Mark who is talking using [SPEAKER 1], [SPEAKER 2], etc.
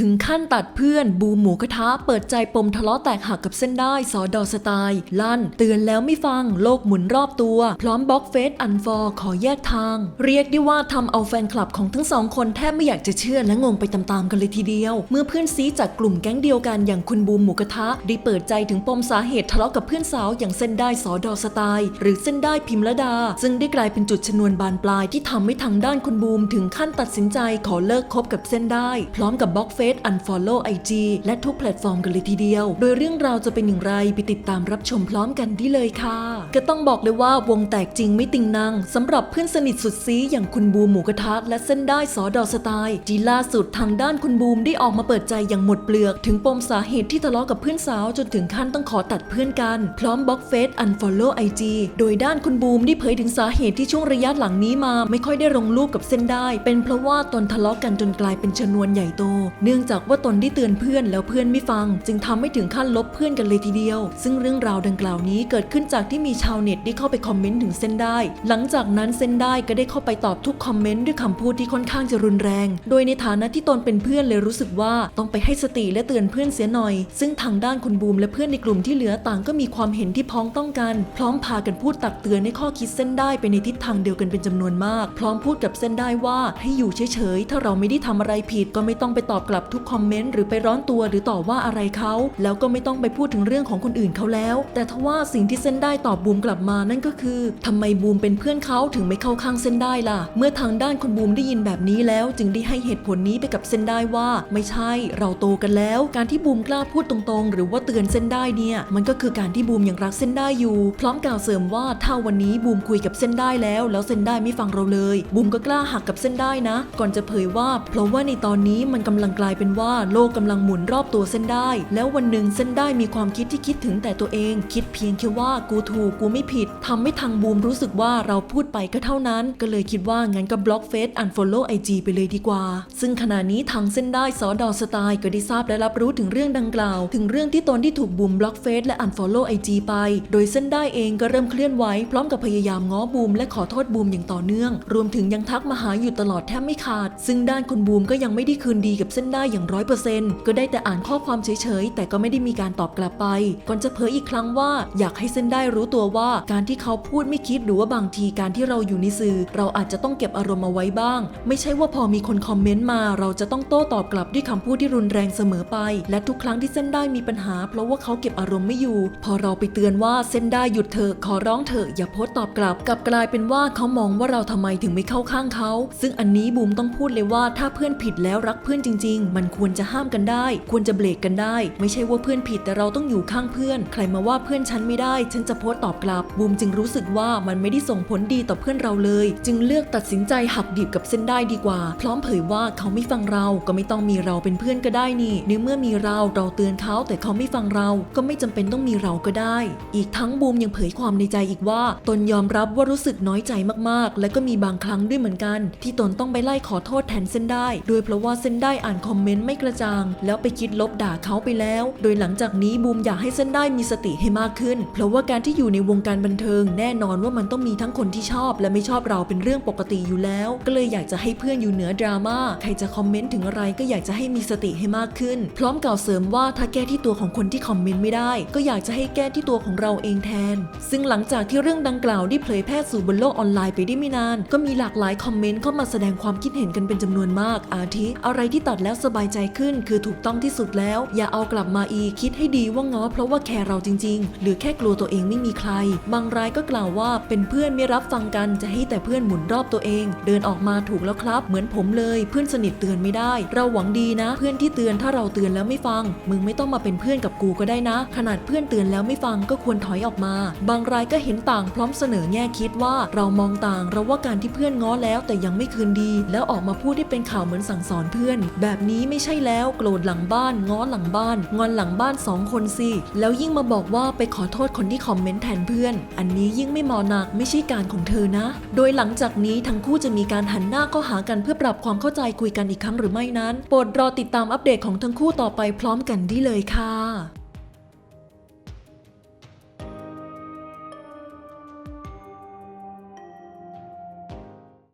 [SPEAKER 1] ถึงขั้นตัดเพื่อนบูหมูกระทะเปิดใจปมทะเลาะแตกหักกับเส้นได้สอดอสไตล์ ลั่น เตือนแล้วไม่ฟังโลกหมุนรอบตัว พร้อมบล็อกเฟซอันฟอร์ขอแยกทาง เรียกได้ว่าทำเอาแฟนคลับของทั้งสองคนแทบไม่อยากจะเชื่อและงงไปตามๆกันเลยทีเดียว เมื่อเพื่อนซีจากกลุ่มแก๊งเดียวกันอย่างคุณบูมหมูกระทะได้เปิดใจถึงปมสาเหตุทะเลาะกับเพื่อนสาวอย่างเส้นได้สอดอสไตล์ หรือเส้นได้พิมระดา ซึ่งได้กลายเป็นจุดชนวนบานปลายที่ทำให้ทางด้านคุณบูมถึงขั้นตัดสินใจขอเลิกคบกับเส้นได้ พร้อมกับบล็อกเฟซ unfollow IG และทุกแพลตฟอร์มกันเลยทีเดียว โดยเรื่องราวจะเป็นอย่างไรไปติดตามรับชมพร้อมกันได้เลยค่ะ ก็ต้องบอกเลยว่าวงแตกจริงไม่ติงนางสำหรับเพื่อนสนิทสุดซีอย่างคุณบูมหมูกระทะและเส้นได้สอดอสไตล์ที่ล่าสุดทางด้านคุณบูมได้ออกมาเปิดใจอย่างหมดเปลือก ถึงปมสาเหตุที่ทะเลาะกับเพื่อนสาวจนถึงขั้นต้องขอตัดเพื่อนกัน พร้อมบล็อกเฟซ unfollow IG โดยด้านคุณบูมได้เผยถึงสาเหตุที่ช่วงระยะหลังนี้มา ไม่ค่อยได้ลงรูปกับเส้นได้ เป็นเพราะว่าตนทะเลาะกันจนกลายเป็นชนวนใหญ่โตเนื่องื่องจากว่าตนได้เตือนเพื่อนแล้วเพื่อนไม่ฟัง จึงทำให้ถึงขั้นลบเพื่อนกันเลยทีเดียว ซึ่งเรื่องราวดังกล่าวนี้เกิดขึ้นจากที่มีชาวเน็ตได้เข้าไปคอมเมนต์ถึงเส้นได้ หลังจากนั้นเส้นได้ก็ได้เข้าไปตอบทุกคอมเมนต์ด้วยคำพูดที่ค่อนข้างจะรุนแรง โดยในฐานะที่ตนเป็นเพื่อนเลยรู้สึกว่าต้องไปให้สติและเตือนเพื่อนเสียหน่อย ซึ่งทางด้านคุณบูมและเพื่อนในกลุ่มที่เหลือต่างก็มีความเห็นที่พ้องต้องกัน พร้อมพากันพูดตักเตือนในข้อคิดเส้นได้ไปในทิศทางเดียวกันเป็นจำนวนมาก พร้อมพูดกับเส้นได้ว่าให้อยู่เฉยๆถ้าเราไม่ได้ทำอะไรผิดก็ไม่ต้องไปตอบกลับทุกคอมเมนต์หรือไปร้อนตัวหรือต่อว่าอะไรเขาแล้วก็ไม่ต้องไปพูดถึงเรื่องของคนอื่นเขาแล้ว แต่ทว่าสิ่งที่เส้นได้ตอบบูมกลับมานั่นก็คือทำไมบูมเป็นเพื่อนเขาถึงไม่เข้าข้างเส้นได้ล่ะ เมื่อทางด้านคุณบูมได้ยินแบบนี้แล้ว จึงได้ให้เหตุผลนี้ไปกับเส้นได้ว่า ไม่ใช่เราโตกันแล้ว การที่บูมกล้าพูดตรงๆ หรือว่าเตือนเส้นได้เนี่ยมันก็คือการที่บูมยังรักเส้นได้อยู่ พร้อมกล่าวเสริมว่าถ้าวันนี้บูมคุยกับเส้นได้แล้ว แล้วเส้นได้ไม่ฟังเราเลยบูมก็กล้าหักกับเส้นได้นะ ก่อนจะเผยว่าเพราะว่าในตอนนี้มันกำลังกลายเป็นว่าโลกกำลังหมุนรอบตัวเส้นได้ แล้ววันหนึ่งเส้นได้มีความคิดที่คิดถึงแต่ตัวเอง คิดเพียงแค่ว่ากูถูกกูไม่ผิดทำให้ทางบูมรู้สึกว่าเราพูดไปก็เท่านั้น ก็เลยคิดว่างั้นก็บล็อกเฟซ unfollow IG ไปเลยดีกว่า ซึ่งขณะนี้ทางเส้นได้สอดอสไตล์ก็ได้ทราบและรับรู้ถึงเรื่องดังกล่าว ถึงเรื่องที่ตนที่ถูกบูมบล็อกเฟซและ unfollow IG ไป โดยเส้นได้เองก็เริ่มเคลื่อนไหวพร้อมกับพยายามง้อบูมและขอโทษบูมอย่างต่อเนื่อง รวมถึงยังทักมาหาอยู่ตลอดแทบไม่ขาด ซึ่งด้านคุณบูมก็ยังไม่ได้คืนดีกับเส้นได้อย่างร้อยเปอร์เซ็นต์ก็ได้แต่อ่านข้อความเฉยๆ แต่ก็ไม่ได้มีการตอบกลับไป ก่อนจะเผยอีกครั้งว่าอยากให้เส้นได้รู้ตัวว่าการที่เขาพูดไม่คิดหรือว่าบางทีการที่เราอยู่ในสื่อ เราอาจจะต้องเก็บอารมณ์เอาไว้บ้าง ไม่ใช่ว่าพอมีคนคอมเมนต์มา เราจะต้องโต้ตอบกลับด้วยคำพูดที่รุนแรงเสมอไป และทุกครั้งที่เส้นได้มีปัญหา เพราะว่าเขาเก็บอารมณ์ไม่อยู่ พอเราไปเตือนว่าเส้นได้หยุดเถอะขอร้องเถอะอย่าโพสต์ตอบกลับกลับกลายเป็นว่าเขามองว่าเราทำไมถึงไม่เข้าข้างเขา ซึ่งอันนี้บูมต้องพูดเลยว่าถ้าเพื่อนผิดแล้วรักเพื่อนจริงมันควรจะห้ามกันได้ ควรจะเบรกกันได้ ไม่ใช่ว่าเพื่อนผิดแต่เราต้องอยู่ข้างเพื่อน ใครมาว่าเพื่อนฉันไม่ได้ ฉันจะโพสต์ตอบกลับ บูมจึงรู้สึกว่ามันไม่ได้ส่งผลดีต่อเพื่อนเราเลย จึงเลือกตัดสินใจหักดิบกับเส้นได้ดีกว่า พร้อมเผยว่าเขาไม่ฟังเราก็ไม่ต้องมีเราเป็นเพื่อนก็ได้นี่ในเมื่อมีเราเราเตือนเขาแต่เขาไม่ฟังเรา ก็ไม่จำเป็นต้องมีเราก็ได้ อีกทั้งบูมยังเผยความในใจอีกว่า ตนยอมรับว่ารู้สึกน้อยใจมากๆ และก็มีบางครั้งด้วยเหมือนกัน ที่ตนต้องไปไล่ขอโทษแทนเส้นได้ โดยเพราะว่าเส้นได้อ่านคอมเมนต์ไม่กระจ่าง แล้วไปคิดลบด่าเขาไปแล้ว โดยหลังจากนี้บูมอยากให้เส้นได้มีสติให้มากขึ้น เพราะว่าการที่อยู่ในวงการบันเทิง แน่นอนว่ามันต้องมีทั้งคนที่ชอบ และไม่ชอบเราเป็นเรื่องปกติอยู่แล้ว ก็เลยอยากจะให้เพื่อนอยู่เหนือดราม่าใครจะคอมเมนต์ถึงอะไรก็อยากจะให้มีสติให้มากขึ้น พร้อมกล่าวเสริมว่าถ้าแก้ที่ตัวของคนที่คอมเมนต์ไม่ได้ ก็อยากจะให้แก้ที่ตัวของเราเองแทน ซึ่งหลังจากที่เรื่องดังกล่าวได้เผยแพร่สู่บนโลกออนไลน์ไปได้ไม่นาน ก็มีหลากหลายคอมเมนต์เข้ามาแสดงความคิดเห็นกันเป็นจำนวนมาก อาทิ อะไรที่ตัดแล้วสบายใจขึ้นคือถูกต้องที่สุดแล้ว อย่าเอากลับมาอีคิดให้ดีว่าง้อเพราะว่าแคร์เราจริง ๆ หรือแค่กลัวตัวเองไม่มีใคร บางรายก็กล่าวว่าเป็นเพื่อนไม่รับฟังกันจะให้แต่เพื่อนหมุนรอบตัวเอง เดินออกมาถูกแล้วครับ เหมือนผมเลยเพื่อนสนิทเตือนไม่ได้ เราหวังดีนะ เพื่อนที่เตือนถ้าเราเตือนแล้วไม่ฟัง มึงไม่ต้องมาเป็นเพื่อนกับกูก็ได้นะ ขนาดเพื่อนเตือนแล้วไม่ฟังก็ควรถอยออกมา บางรายก็เห็นต่างพร้อมเสนอแง่คิดว่าเรามองต่างเราว่าการที่เพื่อนง้อแล้วแต่ยังไม่คืนดี แล้วออกมาพูดที่เป็นข่าวเหมือนสั่งสอนเพื่อน แบบนี้ไม่ใช่แล้วโกรธหลังบ้านง้อหลังบ้าน งอนหลังบ้านสองคนสิแล้วยิ่งมาบอกว่าไปขอโทษคนที่คอมเมนต์แทนเพื่อน อันนี้ยิ่งไม่เหมอหนักไม่ใช่การของเธอนะ โดยหลังจากนี้ทั้งคู่จะมีการหันหน้าเข้าหากันเพื่อปรับความเข้าใจคุยกันอีกครั้งหรือไม่นั้นโปรดรอติดตามอัปเดตของทั้งคู่ต่อไปพร้อมกันได้เลยค่ะ